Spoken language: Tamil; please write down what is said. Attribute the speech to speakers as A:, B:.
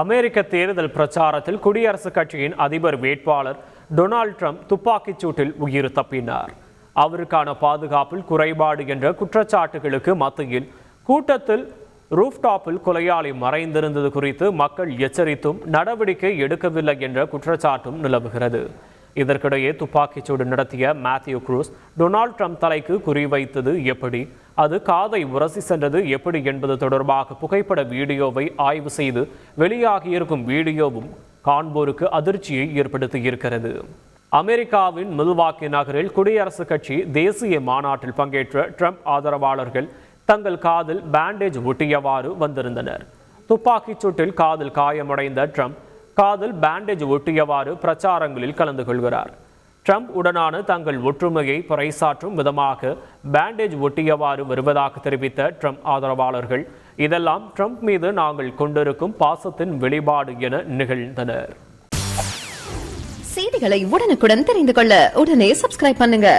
A: அமெரிக்க தேர்தல் பிரச்சாரத்தில் குடியரசுக் கட்சியின் அதிபர் வேட்பாளர் டொனால்ட் ட்ரம்ப் துப்பாக்கிச் சூட்டில் உயிர் தப்பினார். அவருக்கான பாதுகாப்பில் குறைபாடு என்ற குற்றச்சாட்டுகளுக்கு மத்தியில் கூட்டத்தில் ரூஃப்டாப்பில் கொலையாளி மறைந்திருந்தது குறித்து மக்கள் எச்சரித்தும் நடவடிக்கை எடுக்கவில்லை என்ற குற்றச்சாட்டும் நிலவுகிறது. இதற்கிடையே துப்பாக்கிச்சூடு நடத்திய மேத்யூ குரூஸ் டொனால்ட் ட்ரம்ப் தலைக்கு குறிவைத்தது எப்படி? அது காதை உரசி சென்றது எப்படி என்பது தொடர்பாக புகைப்பட வீடியோவை ஆய்வு செய்து வெளியாகியிருக்கும் வீடியோவும் காண்போருக்கு அதிர்ச்சியை ஏற்படுத்தியிருக்கிறது. அமெரிக்காவின் மில்வாக்கி நகரில் குடியரசுக் கட்சி தேசிய மாநாட்டில் பங்கேற்ற ட்ரம்ப் ஆதரவாளர்கள் தங்கள் காதில் பேண்டேஜ் ஒட்டியவாறு வந்திருந்தனர். துப்பாக்கிச் சூட்டில் காதில் காயமடைந்த ட்ரம்ப் காதில் பேண்டேஜ் ஒட்டியவாறு பிரச்சாரங்களில் கலந்து கொள்கிறார். ட்ரம்ப் உடனான தங்கள் ஒற்றுமையை பறைசாற்றும் விதமாக பேண்டேஜ் ஒட்டியவாறு வருவதாக தெரிவித்த ட்ரம்ப் ஆதரவாளர்கள் இதெல்லாம் ட்ரம்ப் மீது நாங்கள் கொண்டிருக்கும் பாசத்தின் வெளிப்பாடு என நிகழ்ந்தனர்.
B: செய்திகளை உடனுக்குடன் தெரிந்து கொள்ள உடனே சப்ஸ்கிரைப் பண்ணுங்க.